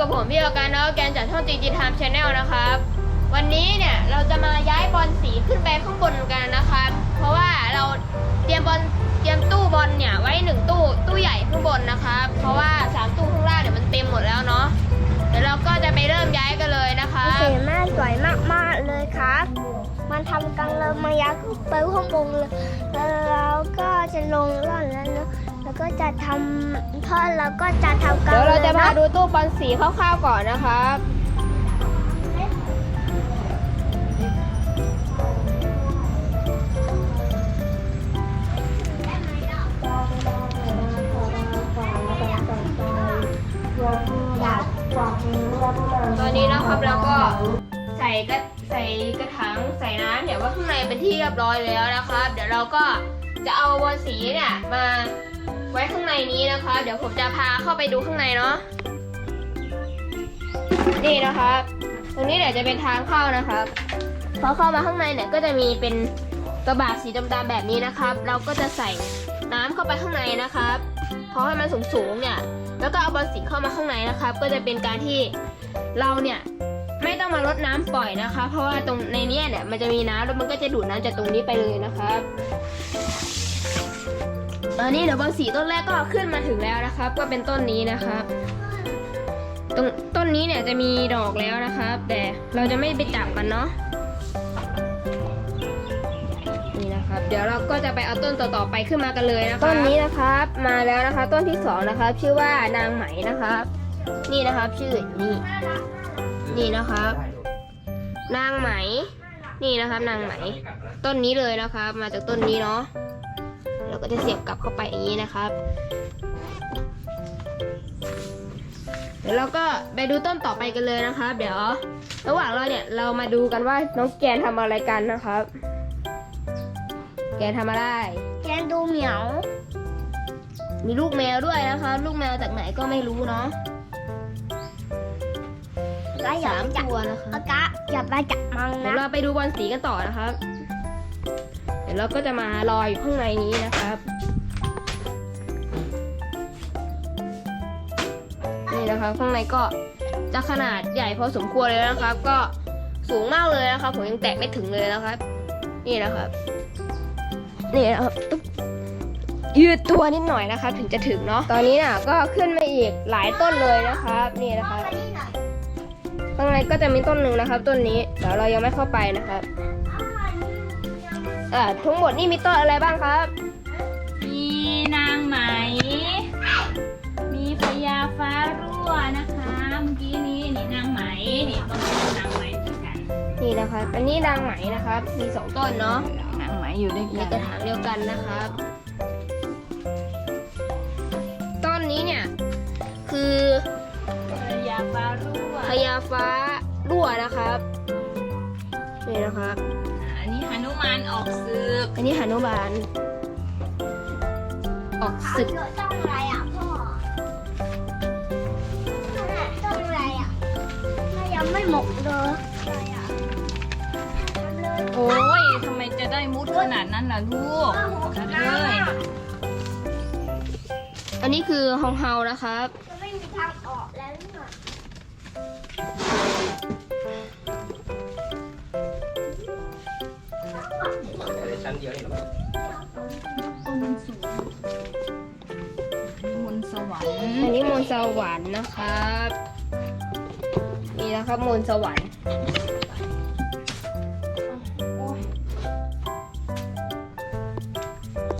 กับผมพี่อาการแล้วแกนจากช่องจีจีไทม์ชาแนลนะครับ วันนี้เนี่ยเราจะมาย้ายบอลสีขึ้นไปข้างบนกันนะครับ เพราะว่าเราเตรียมบอลเตรียมตู้บอลเนี่ยไว้หนึ่งตู้ตู้ใหญ่ข้างบนนะครับ เพราะว่าสามตู้ข้างล่างเนี่ยมันเต็มหมดแล้วเนาะเดี๋ยวเราก็จะไปเริ่มย้ายกันเลยนะคะสวยมากสวยมากมากๆเลยครับ มันทำกันเลยมายักไปข้างบนเลยแล้วเราก็จะลงร่อนแล้วเนอะ แล้วก็จะทำพ่อเราก็จะทำกันเดี๋ยวเราจะมาลยนดูตู้บอลสีคร่าวๆก่อนนะครับ ตอนนี้นะครับเราก็ใส่กระใส่กระถางใส่น้ำเนี่ยไว่าข้างในเป็นที่เรียบร้อยแล้วนะครับ เดี๋ยวเราก็ จะเอาบอลสีเนี่ยมาไว้ข้างในนี้นะคะ เดี๋ยวผมจะพาเข้าไปดูข้างในเนาะนี่นะครับ ตรงนี้เดี๋ยวจะเป็นทางเข้านะครับ พอเข้ามาข้างในเนี่ยก็จะมีเป็นกระบะสีดำๆแบบนี้นะครับ เราก็จะใส่น้ำเข้าไปข้างในนะครับพอให้มันสูงๆเนี่ย แล้วก็เอาบอลสีเข้ามาข้างในนะครับ ก็จะเป็นการที่เราเนี่ยไม่ต้องมาลดน้ำปล่อยนะคะ เพราะว่าตรงในนี้เนี่ยมันจะมีน้ำแล้วมันก็จะดูดน้ำจากตรงนี้ไปเลยนะครับ ตอนนี้เดี๋ยวบอลสีต้นแรกก็ขึ้นมาถึงแล้วนะครับ ก็เป็นต้นนี้นะครับตรงต้นนี้เนี่ยจะมีดอกแล้วนะครับ แต่เราจะไม่ไปจับมันเนาะนี่นะครับ เดี๋ยวเราก็จะไปเอาต้นต่อๆไปขึ้นมากันเลยนะคะต้นนี้นะครับมาแล้วนะคะ ต้นที่สองนะครับ ชื่อว่านางไหมนะครับ นี่นะครับชื่อนี่นี่นะครับ นางไหม นี่นะครับนางไหม ต้นนี้เลยนะครับ มาจากต้นนี้เนาะ เราก็จะเสียบกลับเข้าไปอย่างนี้นะครับ เดี๋ยวเราก็ไปดูต้นต่อไปกันเลยนะครับ เดี๋ยว ระหว่างเราเนี่ยเรามาดูกันว่าน้องแกนทำอะไรกันนะครับ แกนทำอะไร แกนดูเหมียว มีลูกแมวด้วยนะครับลูกแมวจากไหนก็ไม่รู้เนาะก็อย่าสามไปจับตัวนะคะอากะอย่าไปจับมันเดี๋ยวนะเราไปดูบอลสีกันต่อนะครับเดี๋ยวเราก็จะมารออยู่ข้างในนี้นะครับ นี่นะครับข้างในก็จะขนาดใหญ่พอสมควรเลยนะครับ ก็สูงมากเลยนะครับ ผมยังแตะไม่ถึงเลยนะครับ นี่นะครับ นี่นะครับตุ๊บยืดตัวนิดหน่อยนะครับถึงจะถึงเนาะตอนนี้น่ะก็ขึ้นมาอีกหลายต้นเลยนะครับ นี่นะครับข้างในก็จะมีต้นหนึ่งนะครับ ต้นนี้เดี๋ยวเรายังไม่เข้าไปนะครับ อ่าทั้งหมดนี่มีต้นอะไรบ้างครับมีนางไหม มีพญาฟ้ารั่วนะคะ เมื่อกี้นี้นี่นางไหม นี่ต้นนี้นางไหมเหมือนกันนี่นะครับอันนี้นางไหมนะครับ มีสองต้นเนาะนางไหมอยู่ด้วยในกันกระถางเดียวกันนะครับ ต้นนี้เนี่ยคือพญาฟ้ารั่วพญาฟ้ารั่วนะครับนี่นะครับ อ่าอันนี้หนุมานออกศึกอันนี้หานุบาล ออกศึกต้องอะไรอะพ่อต้องอะไรอะถ้ายังไม่หมกเลยอะไรอะทำเลยโอ้ยทำไมจะได้มุดขนาดนั้นล่ะลูกจัดเลยอันนี้คือฮองเฮานะครับ จะไม่มีทางออกแล้วนี่ หว่าชั้นเดียวนี่หรอต้นมันสูงมีมนต์สวรรค์อันนี้มนต์สวรรค์นะครับ นี่นะครับมนต์สวรรค์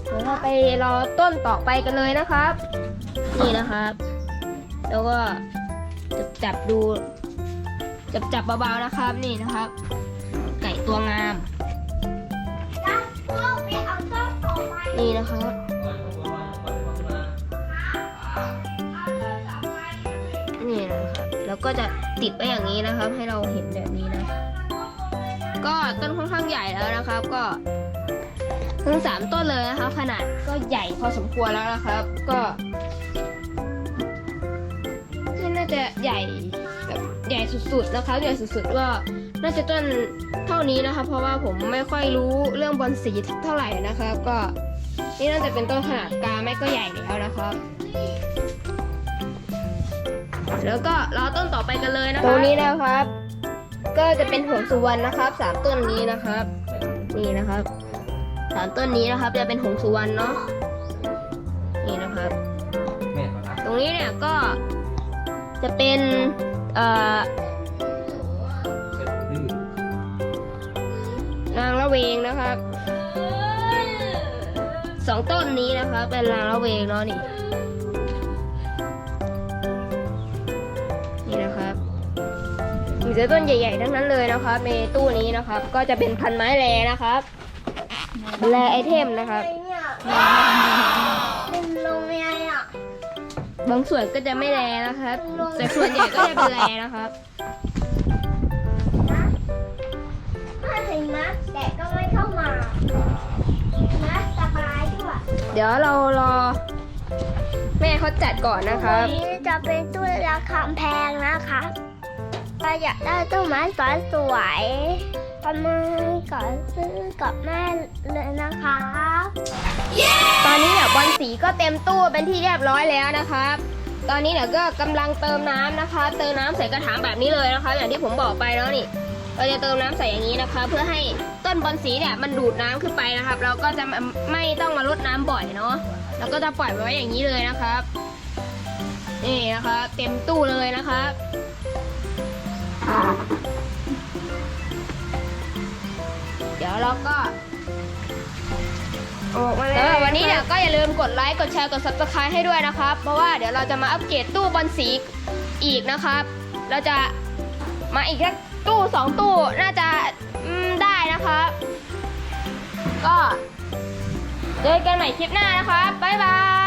เดี๋ยวเราไปรอต้นต่อไปกันเลยนะครับ นี่นะครับ แล้วก็จับจับดู จับจับเบาๆนะครับ นี่นะครับ ไก่ตัวงาม นี่นะครับนี่นะครับแล้วก็จะติดไว้อย่างนี้นะครับ ให้เราเห็นแบบนี้นะ ก็ต้นค่อนข้างใหญ่แล้วนะครับ ก็ทั้งสามต้นเลยนะครับขนาดก็ใหญ่พอสมควรแล้วนะครับ ก็นี่น่าจะใหญ่แบบใหญ่สุดๆนะครับใหญ่สุดๆก็น่าจะต้นเท่านี้นะครับเพราะว่าผมไม่ค่อยรู้เรื่องบอลสีเท่าไหร่นะครับก็ นี่น่าจะเป็นต้นขนาดกลางไม่ก็ใหญ่แล้วนะครับ แล้วก็รอต้นต่อไปกันเลยนะคะตรงนี้นะครับ ก็จะเป็นหงสุวรรณนะครับสามต้นนี้นะครับ นี่นะครับสามต้นนี้นะครับ จะเป็นหงสุวรรณเนาะนี่นะครับแม่ขอรับตรงนี้เนี่ยก็จะเป็นเอ่อ สองต้นนี้นะครับเป็นนางละเวงเนาะนี่ นี่นะครับมีแต่ต้นใหญ่ๆทั้งนั้นเลยนะครับในตู้นี้นะครับ ก็จะเป็นพันไม้แรนะครับแรไอเทมนะครับไอ้เนี่ยเป็นลงยังไงอะบางส่วนก็จะไม่แรนะครับ แต่ส่วนใหญ่ก็จะเป็นแรนะครับนะถ้าเห็นนะแต่ก็ไม่เข้ามานะสบายด้วย เดี๋ยวเรารอ แม่เขาจัดก่อนนะครับนี้จะเป็นตู้ราคาแพงนะคะใครอยากได้ต้นไม้สวยๆประมาณก่อนซื้อกับแม่เลยนะคะตอนนี้เนี่ยบอลสีก็เต็มตู้เป็นที่เรียบร้อยแล้วนะครับ ตอนนี้เนี่ยก็กำลังเติมน้ำนะคะ เติมน้ำใส่กระถางแบบนี้เลยนะคะ อย่างที่ผมบอกไปแล้วนี่ เราจะเติมน้ำใส่อย่างนี้นะคะ เพื่อให้ต้นบอลสีเนี่ยมันดูดน้ำขึ้นไปนะครับ เราก็จะไม่ต้องมารดน้ำบ่อยเนาะเราก็จะปล่อยไว้อย่างนี้เลยนะครับนี่นะคะเต็มตู้เลยนะครับ เดี๋ยวเราก็ออกมาสำหรับวันนี้เนี่ยก็อย่าลืมกดไลค์กดแชร์กด subscribe ให้ด้วยนะครับ เพราะว่าเดี๋ยวเราจะมาอัปเกรดตู้บอลสีอีกนะครับ เราจะมาอีกแค่ ตู้สองตู้น่าจะได้นะครับ ก็เจอกันใหม่คลิปหน้านะครับ บ๊ายบาย